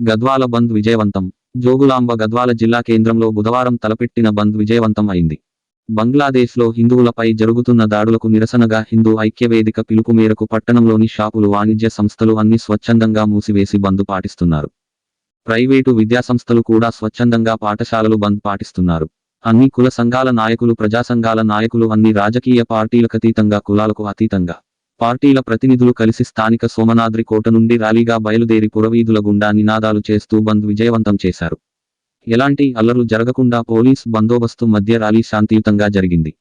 గద్వాల బంద్ విజయవంతం. జోగులాంబ గద్వాల జిల్లా కేంద్రంలో బుధవారం తలపెట్టిన బంద్ విజయవంతం అయింది. బంగ్లాదేశ్లో హిందువులపై జరుగుతున్న దాడులకు నిరసనగా హిందూ ఐక్యవేదిక పిలుపు మేరకు పట్టణంలోని షాపులు వాణిజ్య సంస్థలు అన్ని స్వచ్ఛందంగా మూసివేసి బంద్ పాటిస్తున్నారు. ప్రైవేటు విద్యాసంస్థలు కూడా స్వచ్ఛందంగా పాఠశాలలు బంద్ పాటిస్తున్నారు. అన్ని కుల సంఘాల నాయకులు ప్రజాసంఘాల నాయకులు అన్ని రాజకీయ పార్టీలకు అతీతంగా కులాలకు అతీతంగా పార్టీల ప్రతినిధులు కలిసి స్థానిక సోమనాద్రి కోట నుండి ర్యాలీగా బయలుదేరి పురవీధుల గుండా నినాదాలు చేస్తూ బంద్ విజయవంతం చేశారు. ఎలాంటి అల్లర్లు జరగకుండా పోలీస్ బందోబస్తు మధ్య ర్యాలీ శాంతియుతంగా జరిగింది.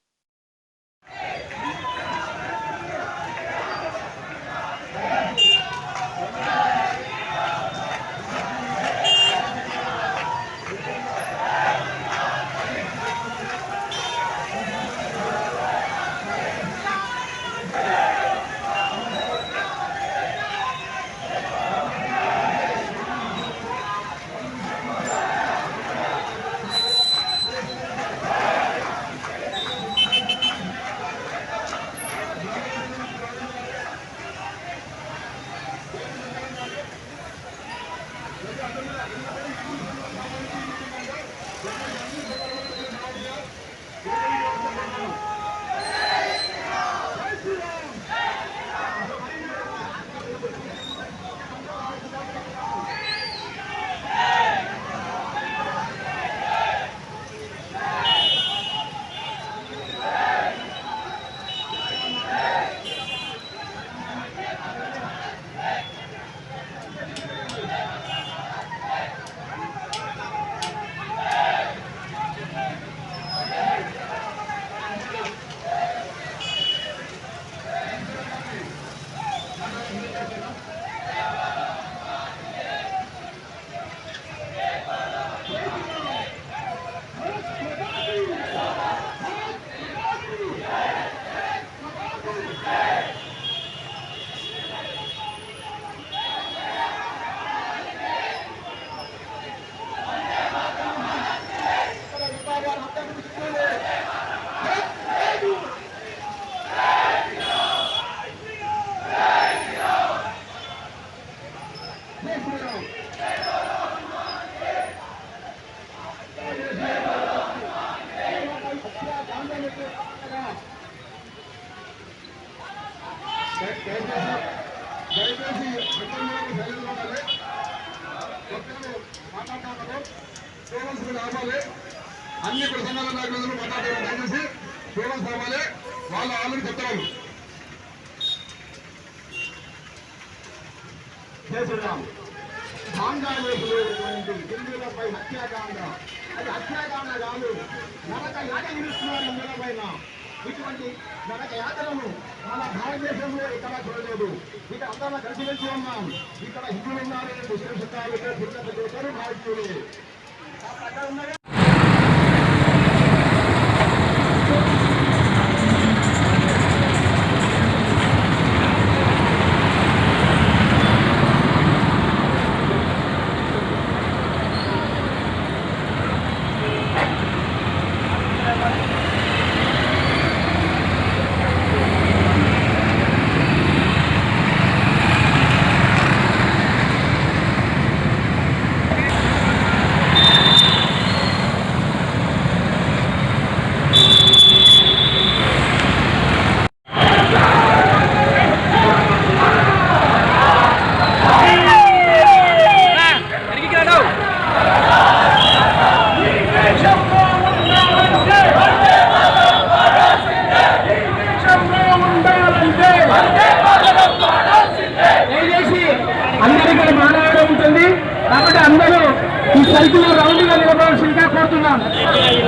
అన్ని ప్రసంగాలు నాయకులందరూ దయచేసి స్టూడెంట్స్ ఆపాలి వాళ్ళు ఆల్రెడీ చెప్తారు చేస్తున్నాం బంగ్లాదేశ్లో హిందువులపై హత్యాకాండ అది హత్యాకాండ కాదు నరక యాత విడుస్తున్నారు హిందువుల పైన ఇటువంటి నరక యాతలను మన భారతదేశంలో ఇక్కడ చూడలేదు ఇక్కడ అందరం కలిసి వెళ్తూ ఉన్నాం ఇక్కడ హిందువులు ఉన్నారు ముస్లింస్ ఉన్నారు ఇక్కడ భిన్నత చేశారు భారతీయులు అక్కడ ఉన్నారు దయచేసి అందరికీ మానవడం ఉంటుంది కాబట్టి అందరూ ఈ సైకిల్ రౌండ్ గా కోరుతున్నాం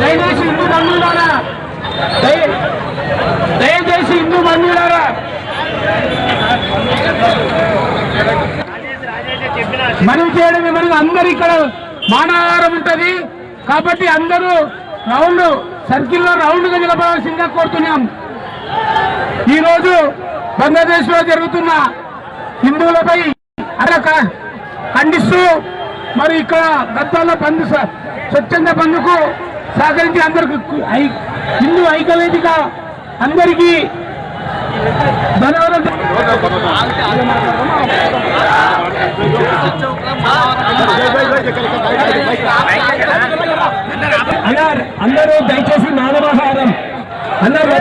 దయచేసి హిందూ బంధువులారా దయచేసి హిందూ బంధువులారా. మనం చేయడం మనకు అందరు ఇక్కడ మానవాహారం ఉంటది. కాబట్టి అందరూ రౌండ్ సర్కిల్లో రౌండ్గా నిలబడాల్సిందిగా కోరుతున్నాం. ఈరోజు రోజు బంగ్లాదేశ్లో జరుగుతున్న హిందువులపై అరక ఖండిస్తూ మరి ఇక్కడ గతంలో బంధు స్వచ్ఛంద బంధుకు సహకరించి అందరికి ఐ- హిందూ ఐక్యవేదిక అందరికీ ధన్యవాదాలు. అందరూ దయచేసి మానవాహారం అందరూ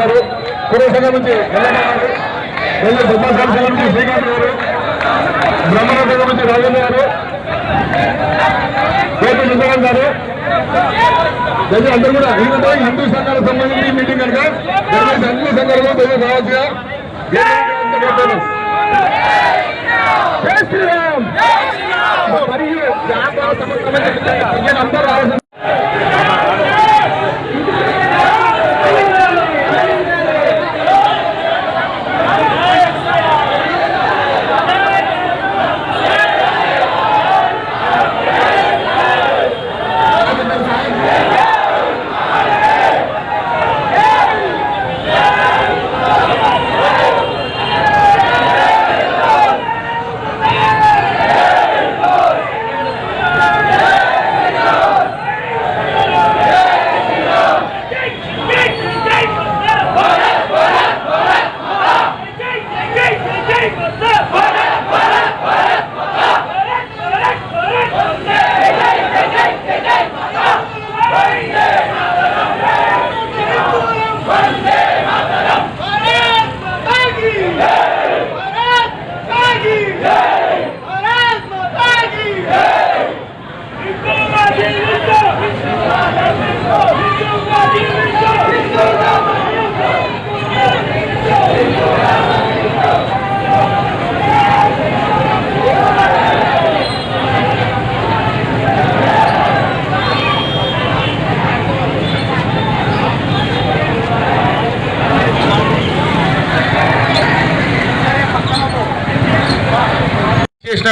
గారు కురసంగ నుంచి ఎల్లమ్మ గారు వెళ్ళి దుబ్బాసం నుంచి శ్రీకాంత్ గారు బ్రహ్మరాజు నుంచి రాజేంద్ర గారు కోటి సుందరం గారు. దయచేసి అందరూ కూడా ఎందుకంటే హిందూ సంఘాలకు సంబంధించి మీటింగ్ కనుక దయచేసి అన్ని సంఘాలలో దయచేసి శ్రీరామ్. మరియు వ్యాపార అందరూ రావాల్సిన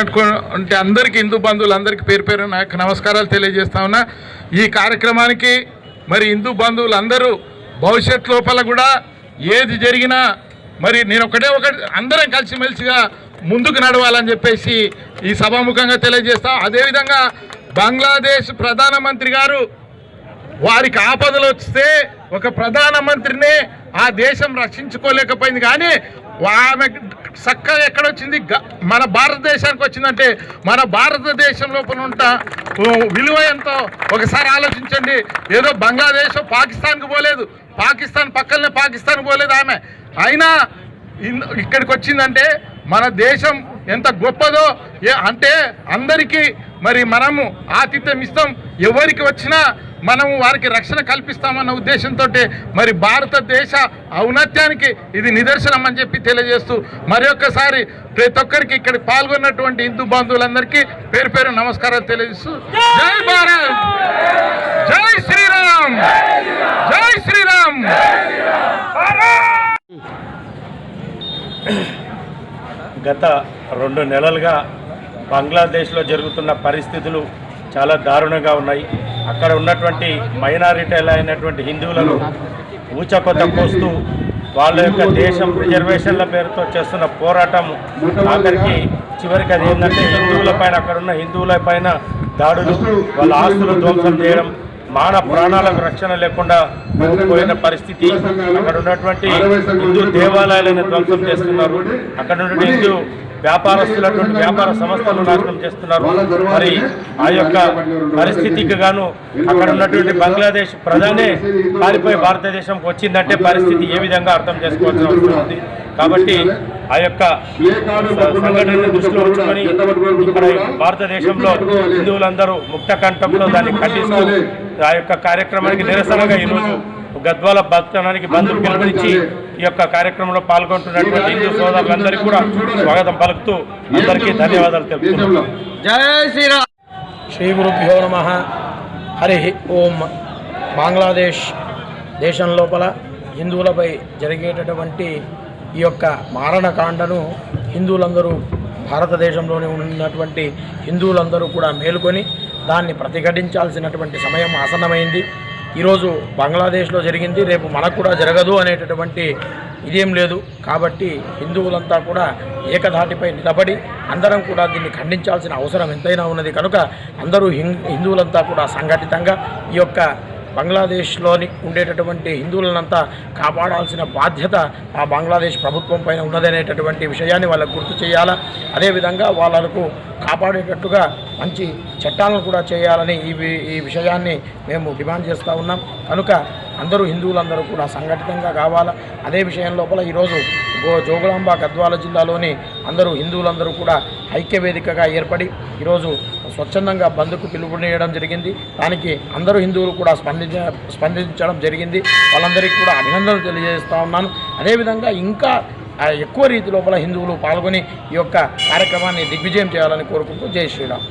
అంటే అందరికీ హిందూ బంధువులందరికీ పేరు పేరు నా యొక్క నమస్కారాలు తెలియజేస్తా ఉన్నా. ఈ కార్యక్రమానికి మరి హిందూ బంధువులందరూ భవిష్యత్ లోపల కూడా ఏది జరిగినా మరి నేను ఒకటే ఒకటి అందరం కలిసిమెలిసిగా ముందుకు నడవాలని చెప్పేసి ఈ సభాముఖంగా తెలియజేస్తా. అదేవిధంగా బంగ్లాదేశ్ ప్రధానమంత్రి గారు వారికి ఆపదలు వస్తే ఒక ప్రధానమంత్రిని ఆ దేశం రక్షించుకోలేకపోయింది. కానీ ఆమె చక్కగా ఎక్కడొచ్చింది? మన భారతదేశానికి వచ్చిందంటే మన భారతదేశం లోపల ఉంట విలువ ఎంతో. ఒకసారి ఆలోచించండి. ఏదో బంగ్లాదేశ్ పాకిస్తాన్కి పోలేదు. పాకిస్తాన్ పక్కనే పాకిస్తాన్ పోలేదు ఆమె. అయినా ఇక్కడికి వచ్చిందంటే మన దేశం ఎంత గొప్పదో ఏ అంటే అందరికీ మరి మనము ఆతిథ్యం ఇస్తాం ఎవరికి వచ్చినా మనము వారికి రక్షణ కల్పిస్తామన్న ఉద్దేశంతో మరి భారతదేశ ఔన్నత్యానికి ఇది నిదర్శనం అని చెప్పి తెలియజేస్తూ మరి ఒక్కసారి ప్రతి ఒక్కరికి ఇక్కడ పాల్గొన్నటువంటి హిందూ బంధువులందరికీ పేరు పేరు నమస్కారాలు తెలియజేస్తూ జై భారత్! జై శ్రీరామ్! జై శ్రీరామ్! గత రెండు నెలలుగా బంగ్లాదేశ్లో జరుగుతున్న పరిస్థితులు చాలా దారుణంగా ఉన్నాయి. అక్కడ ఉన్నటువంటి మైనారిటీలు అయినటువంటి హిందువులను ఊచకొత్త కోస్తూ వాళ్ళ యొక్క దేశం రిజర్వేషన్ల పేరుతో చేస్తున్న పోరాటం ఆఖరికి చివరికి అది ఏంటంటే హిందువుల పైన అక్కడ ఉన్న హిందువుల పైన దాడులు వాళ్ళ ఆస్తులు ధ్వంసం చేయడం మాన ప్రాణాలకు రక్షణ లేకుండా పోయిన పరిస్థితి. అక్కడ ఉన్నటువంటి హిందూ దేవాలయాలను ధ్వంసం చేస్తున్నారు. అక్కడ ఉన్నటువంటి హిందూ వ్యాపారస్తులటువంటి వ్యాపార సంస్థలు నాశనం చేస్తున్నారు. మరి ఆ యొక్క పరిస్థితికి గాను అక్కడ ఉన్నటువంటి బంగ్లాదేశ్ ప్రధానే పారిపోయి భారతదేశంకి వచ్చిందంటే పరిస్థితి ఏ విధంగా అర్థం చేసుకోవాల్సిన అవసరం ఉంది? కాబట్టి ఆ యొక్క సంఘటనను దృష్టిలో ఉంచుకొని ఇక్కడ భారతదేశంలో హిందువులందరూ ముక్త కంఠంలో దాన్ని ఖండిస్తూ ఆ యొక్క కార్యక్రమానికి నిరసనగా ఈరోజు గద్వాల భక్తనానికి బంధు పిలుపునిచ్చి ఈ యొక్క కార్యక్రమంలో పాల్గొంటున్నటువంటి హిందూ సోదరులందరికీ కూడా స్వాగతం పలుకుతూ అందరికీ ధన్యవాదాలు తెలుపుతున్నాను శ్రీ గురుభ్యో నమ. హరి ఓం. బంగ్లాదేశ్ దేశం లోపల హిందువులపై జరిగేటటువంటి ఈ యొక్క మారణకాండను హిందువులందరూ భారతదేశంలోనే ఉన్నటువంటి హిందువులందరూ కూడా మేలుకొని దాన్ని ప్రతిఘటించాల్సినటువంటి సమయం ఆసన్నమైంది. ఈరోజు బంగ్లాదేశ్లో జరిగింది రేపు మనకు కూడా జరగదు అనేటటువంటి ఇదేం లేదు. కాబట్టి హిందువులంతా కూడా ఏకధాటిపై నిలబడి అందరం కూడా దీన్ని ఖండించాల్సిన అవసరం ఎంతైనా ఉన్నది. కనుక అందరూ హిం- హిందువులంతా కూడా సంఘటితంగా ఈ యొక్క బంగ్లాదేశ్లోని ఉండేటటువంటి హిందువులనంతా కాపాడాల్సిన బాధ్యత ఆ బంగ్లాదేశ్ ప్రభుత్వం పైన ఉన్నదనేటటువంటి విషయాన్ని వాళ్ళకు గుర్తు చేయాలా? అదేవిధంగా వాళ్ళకు కాపాడేటట్టుగా మంచి చట్టాలను కూడా చేయాలని ఈ వి- ఈ విషయాన్ని మేము డిమాండ్ చేస్తూ ఉన్నాం. కనుక అందరూ హిందువులందరూ కూడా సంఘటితంగా కావాలా? అదే విషయం లోపల ఈరోజు గో జోగులాంబ గద్వాల జిల్లాలోని అందరూ హిందువులందరూ కూడా ఐక్యవేదికగా ఏర్పడి ఈరోజు స్వచ్ఛందంగా బంద్కు పిలుపునియడం జరిగింది. దానికి అందరూ హిందువులు కూడా స్పందించ స్పందించడం జరిగింది. వాళ్ళందరికీ కూడా అభినందనలు తెలియజేస్తూ ఉన్నాను. అదేవిధంగా ఇంకా ఎక్కువ రీతి లోపల హిందువులు పాల్గొని ఈ యొక్క కార్యక్రమాన్ని దిగ్విజయం చేయాలని కోరుకుంటూ జై శ్రీరామ్.